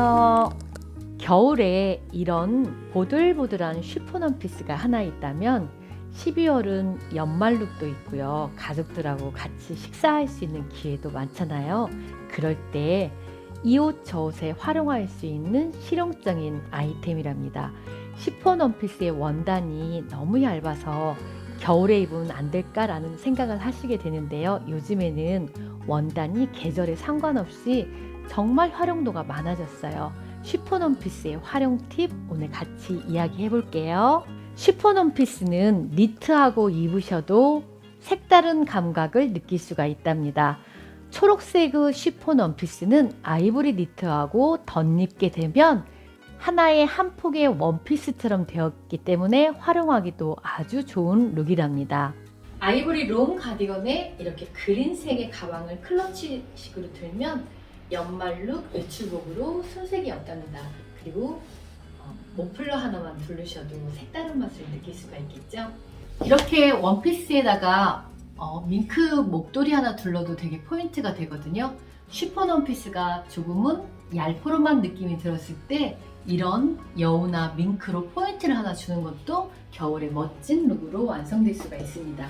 안녕하세요. 겨울에 이런 보들보들한 쉬폰 원피스가 하나 있다면 12월은 연말룩도 있고요. 가족들하고 같이 식사할 수 있는 기회도 많잖아요. 그럴 때 이 옷 저 옷에 활용할 수 있는 실용적인 아이템이랍니다. 쉬폰 원피스의 원단이 너무 얇아서 겨울에 입으면 안 될까라는 생각을 하시게 되는데요. 요즘에는 원단이 계절에 상관없이 정말 활용도가 많아졌어요. 쉬폰 원피스의 활용 팁 오늘 같이 이야기해 볼게요. 쉬폰 원피스는 니트하고 입으셔도 색다른 감각을 느낄 수가 있답니다. 초록색의 쉬폰 원피스는 아이보리 니트하고 덧입게 되면 하나의 한 폭의 원피스처럼 되었기 때문에 활용하기도 아주 좋은 룩이랍니다. 아이보리 롱 가디건에 이렇게 그린색의 가방을 클러치식으로 들면 연말룩 외출복으로 손색이 없답니다. 그리고 어, 모플러 하나만 두르셔도 색다른 맛을 느낄 수가 있겠죠. 이렇게 원피스에다가 어, 밍크 목도리 하나 둘러도 되게 포인트가 되거든요. 쉬폰 원피스가 조금은 얄포름한 느낌이 들었을 때 이런 여우나 밍크로 포인트를 하나 주는 것도 겨울에 멋진 룩으로 완성될 수가 있습니다.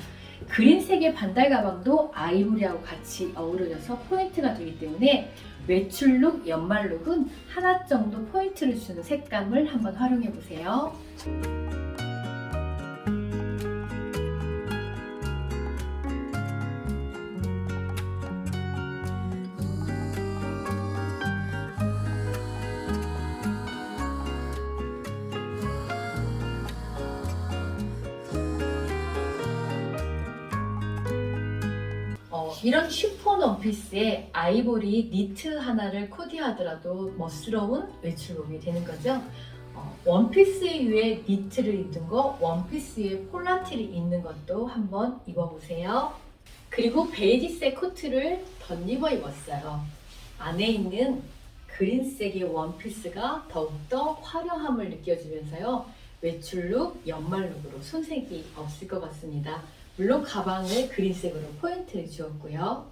그린색의 반달 가방도 아이보리하고 같이 어우러져서 포인트가 되기 때문에 외출룩, 연말룩은 하나 정도 포인트를 주는 색감을 한번 활용해 보세요. 이런 쉬폰 원피스에 아이보리 니트 하나를 코디하더라도 멋스러운 외출룩이 되는 거죠. 어, 원피스 위에 니트를 입는 거, 원피스 위에 폴라티를 입는 것도 한번 입어보세요. 그리고 베이지색 코트를 덧입어 입었어요. 안에 있는 그린색의 원피스가 더욱더 화려함을 느껴지면서요. 외출룩, 연말룩으로 손색이 없을 것 같습니다. 물론 가방을 그린색으로 포인트를 주었고요.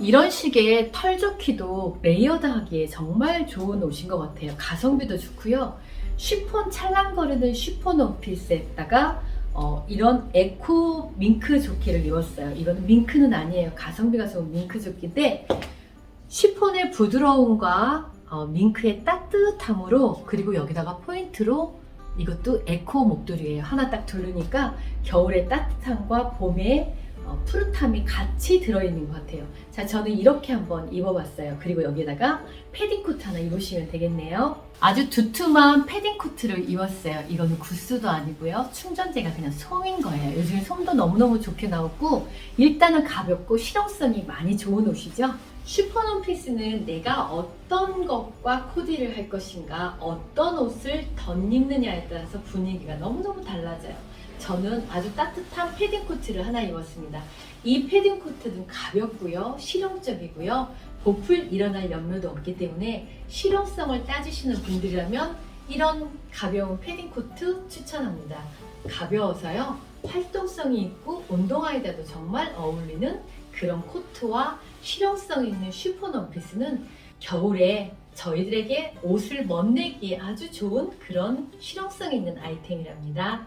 이런 식의 털조끼도 레이어드 하기에 정말 좋은 옷인 것 같아요. 가성비도 좋고요. 쉬폰 찰랑거리는 쉬폰 원피스에다가 어, 이런 에코 밍크 조끼를 입었어요. 이거는 밍크는 아니에요. 가성비가 좋은 밍크 조끼인데 쉬폰의 부드러움과 어, 밍크의 따뜻함으로 그리고 여기다가 포인트로 이것도 에코 목도리예요. 하나 딱 두르니까 겨울의 따뜻함과 봄의 어, 푸릇함이 같이 들어있는 것 같아요. 자, 저는 이렇게 한번 입어봤어요. 그리고 여기다가 패딩 코트 하나 입으시면 되겠네요. 아주 두툼한 패딩 코트를 입었어요. 이거는 구스도 아니고요. 충전재가 그냥 솜인 거예요. 요즘에 솜도 너무너무 좋게 나왔고 일단은 가볍고 실용성이 많이 좋은 옷이죠. 슈퍼 원피스는 내가 어떤 것과 코디를 할 것인가, 어떤 옷을 덧입느냐에 따라서 분위기가 너무너무 달라져요. 저는 아주 따뜻한 패딩 코트를 하나 입었습니다. 이 패딩 코트는 가볍고요, 실용적이고요, 보풀 일어날 염려도 없기 때문에 실용성을 따지시는 분들이라면 이런 가벼운 패딩 코트 추천합니다. 가벼워서요, 활동성이 있고 운동화에다도 정말 어울리는 그런 코트와 실용성 있는 슈퍼 원피스는 겨울에 저희들에게 옷을 멋내기에 아주 좋은 그런 실용성 있는 아이템이랍니다.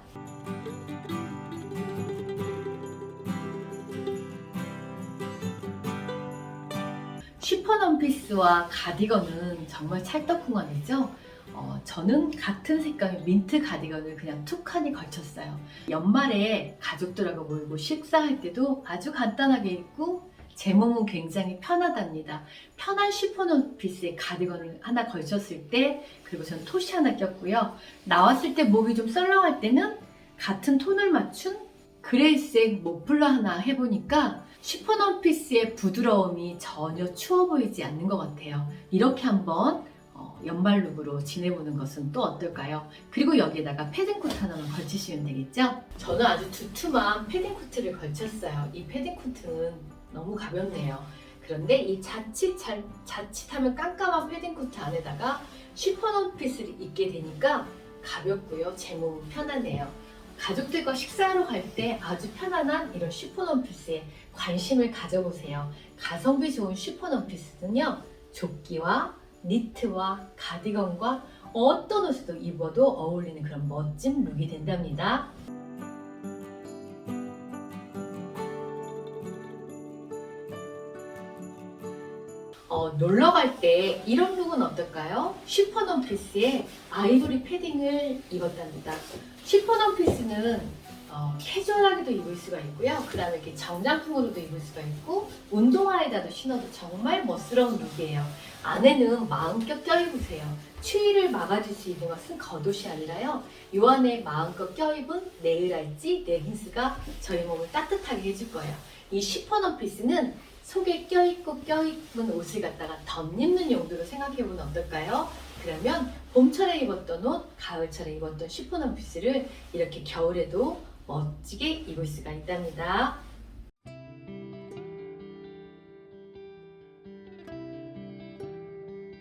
슈퍼 원피스와 가디건은 정말 찰떡궁합이죠. 어, 저는 같은 색감의 민트 가디건을 그냥 툭 하니 걸쳤어요. 연말에 가족들하고 모이고 식사할 때도 아주 간단하게 입고 제 몸은 굉장히 편하답니다. 편한 원피스에 가디건을 하나 걸쳤을 때 그리고 전 토시 하나 꼈고요. 나왔을 때 목이 좀 썰렁할 때는 같은 톤을 맞춘 그레이색 모플러 하나 해보니까 쉬폰 원피스의 부드러움이 전혀 추워 보이지 않는 것 같아요. 이렇게 한번 어, 연말 룩으로 지내보는 것은 또 어떨까요? 그리고 여기에다가 패딩 코트 하나만 걸치시면 되겠죠? 저는 아주 두툼한 패딩 코트를 걸쳤어요. 이 패딩 코트는 너무 가볍네요. 그런데 이 자칫 잘, 자칫하면 깜깜한 패딩 코트 안에다가 쉬폰 원피스를 입게 되니까 가볍고요. 제 몸은 편하네요. 가족들과 식사하러 갈 때 아주 편안한 이런 쉬폰 원피스에 관심을 가져보세요. 가성비 좋은 쉬폰 원피스는요, 조끼와 니트와 가디건과 어떤 옷에도 입어도 어울리는 그런 멋진 룩이 된답니다. 어, 놀러 갈 때 이런 룩은 어떨까요? 쉬폰 원피스에 아이보리 패딩을 입었답니다. 쉬폰 원피스는 어, 캐주얼하게도 입을 수가 있고요. 그 다음에 이렇게 정장풍으로도 입을 수가 있고 운동화에다도 신어도 정말 멋스러운 룩이에요. 안에는 마음껏 껴입으세요. 추위를 막아줄 수 있는 것은 겉옷이 아니라요. 요 안에 마음껏 껴입은 네일알지, 레깅스가 저희 몸을 따뜻하게 해줄 거예요. 이 쉬폰 원피스는 속에 껴입고 껴입은 옷을 갖다가 덧입는 용도로 생각해보면 어떨까요? 그러면 봄철에 입었던 옷, 가을철에 입었던 쉬폰 원피스를 이렇게 겨울에도 멋지게 입을 수가 있답니다.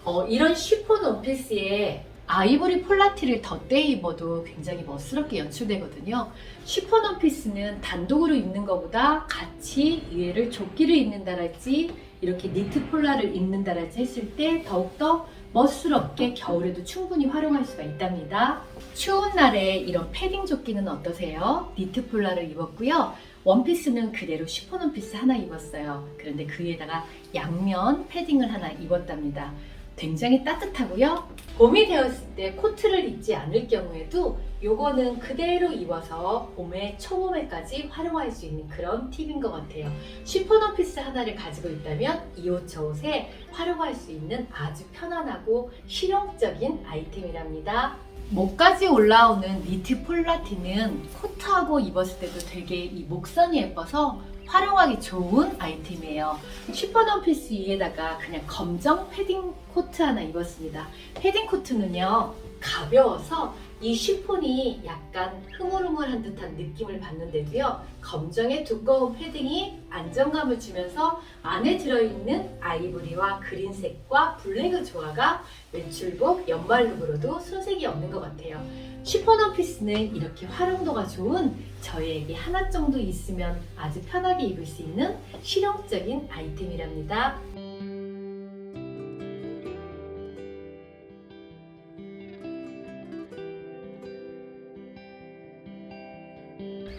어, 이런 쉬폰 원피스에 아이보리 폴라티를 덧대 입어도 굉장히 멋스럽게 연출되거든요. 쉬폰 원피스는 단독으로 입는 것보다 같이 위에를 조끼를 입는다랄지 이렇게 니트 폴라를 입는다랄지 했을 때 더욱더 멋스럽게 겨울에도 충분히 활용할 수가 있답니다. 추운 날에 이런 패딩 조끼는 어떠세요? 니트 폴라를 입었고요. 원피스는 그대로 쉬폰 원피스 하나 입었어요. 그런데 그 위에다가 양면 패딩을 하나 입었답니다. 굉장히 따뜻하고요. 봄이 되었을 때 코트를 입지 않을 경우에도 요거는 그대로 입어서 봄에 초봄에까지 활용할 수 있는 그런 팁인 것 같아요. 쉬폰 원피스 하나를 가지고 있다면 이 옷 저 옷에 활용할 수 있는 아주 편안하고 실용적인 아이템이랍니다. 목까지 올라오는 니트 폴라티는 코트하고 입었을 때도 되게 이 목선이 예뻐서 활용하기 좋은 아이템이에요. 쉬폰 원피스 위에다가 그냥 검정 패딩 코트 하나 입었습니다. 패딩 코트는요, 가벼워서 이 쉬폰이 약간 흐물흐물한 듯한 느낌을 받는데도요, 검정의 두꺼운 패딩이 안정감을 주면서 안에 들어있는 아이보리와 그린색과 블랙의 조화가 외출복 연말룩으로도 손색이 없는 것 같아요. 쉬폰 원피스는 이렇게 활용도가 좋은 저희에게 하나 정도 있으면 아주 편하게 입을 수 있는 실용적인 아이템이랍니다.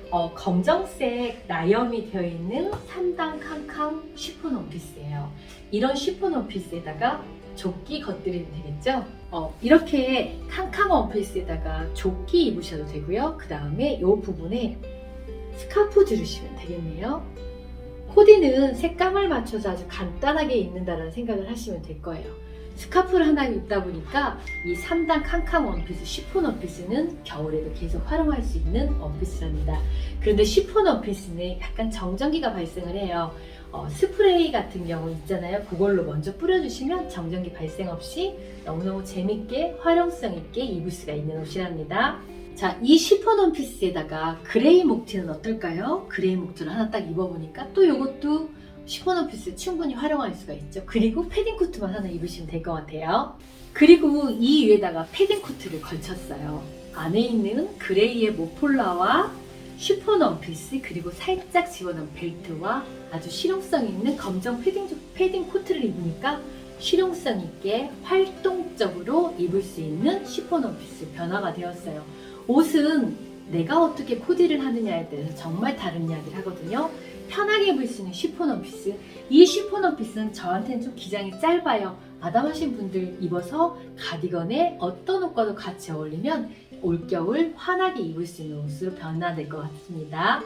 어, 검정색 나염이 되어 있는 3단 캉캉 쉬폰 원피스예요. 이런 쉬폰 원피스에다가 조끼 겉들이면 되겠죠? 어, 이렇게 캉캉 원피스에다가 조끼 입으셔도 되고요. 그 다음에 이 부분에 스카프 두르시면 되겠네요. 코디는 색감을 맞춰서 아주 간단하게 입는다는 생각을 하시면 될 거예요. 스카프를 하나 입다 보니까 이 3단 캉캉 원피스, 쉬폰 원피스는 겨울에도 계속 활용할 수 있는 원피스랍니다. 그런데 쉬폰 원피스는 약간 정전기가 발생을 해요. 어, 스프레이 같은 경우 있잖아요. 그걸로 먼저 뿌려주시면 정전기 발생 없이 너무너무 재밌게 활용성 있게 입을 수가 있는 옷이랍니다. 자, 이 쉬폰 원피스에다가 그레이 목티는 어떨까요? 그레이 목티를 하나 딱 입어보니까 또 이것도 원피스 충분히 활용할 수가 있죠. 그리고 패딩 코트만 하나 입으시면 될 것 같아요. 그리고 이 위에다가 패딩 코트를 걸쳤어요. 안에 있는 그레이의 모폴라와 쉬폰 원피스 그리고 살짝 집어넣은 벨트와 아주 실용성 있는 검정 패딩, 패딩 코트를 입으니까 실용성 있게 활동적으로 입을 수 있는 쉬폰 원피스 변화가 되었어요. 옷은 내가 어떻게 코디를 하느냐에 대해서 정말 다른 이야기를 하거든요. 편하게 입을 수 있는 쉬폰 원피스. 이 쉬폰 원피스는 저한테는 좀 기장이 짧아요. 아담하신 분들 입어서 가디건에 어떤 옷과도 같이 어울리면 올겨울 환하게 입을 수 있는 옷으로 변화될 것 같습니다.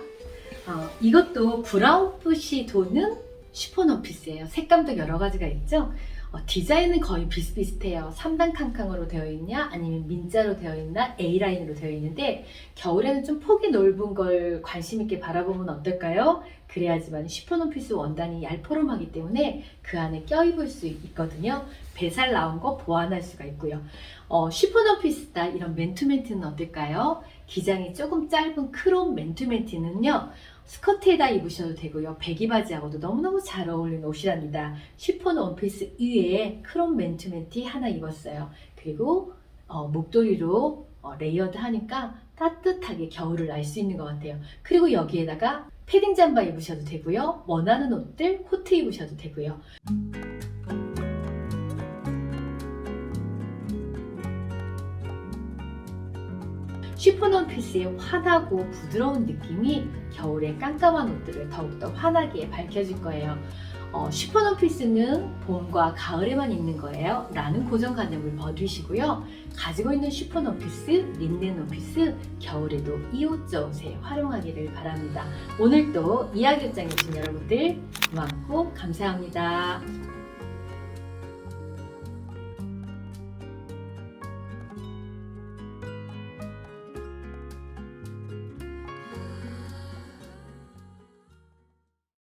어, 이것도 브라운빛이 도는 쉬폰 원피스예요. 색감도 여러 가지가 있죠. 어, 디자인은 거의 비슷비슷해요. 3단 캉캉으로 되어 있냐, 아니면 민자로 되어 있나, A라인으로 되어 있는데, 겨울에는 좀 폭이 넓은 걸 관심 있게 바라보면 어떨까요? 그래야지만 원피스 원단이 얄포름하기 때문에 그 안에 껴입을 수 있거든요. 배살 나온 거 보완할 수가 있고요. 어, 쉬폰 원피스다 이런 맨투맨티는 어떨까요? 기장이 조금 짧은 크롬 맨투맨티는요. 스커트에다 입으셔도 되고요. 배기 바지하고도 너무너무 잘 어울리는 옷이랍니다. 쉬폰 원피스 위에 크롬 맨투맨티 하나 입었어요. 그리고 어, 목도리로 어, 레이어드 하니까 따뜻하게 겨울을 날수 있는 것 같아요. 그리고 여기에다가 패딩 잠바 입으셔도 되고요. 원하는 옷들 코트 입으셔도 되고요. 쉬폰 원피스의 환하고 부드러운 느낌이 겨울의 깜깜한 옷들을 더욱더 환하게 밝혀줄 거예요. 어, 쉬폰 원피스는 봄과 가을에만 입는 거예요. 라는 고정관념을 버리시고요. 가지고 있는 쉬폰 원피스, 린넨 원피스, 겨울에도 이옷저 옷에 활용하기를 바랍니다. 오늘도 이야기장에 오신 여러분들 고맙고 감사합니다.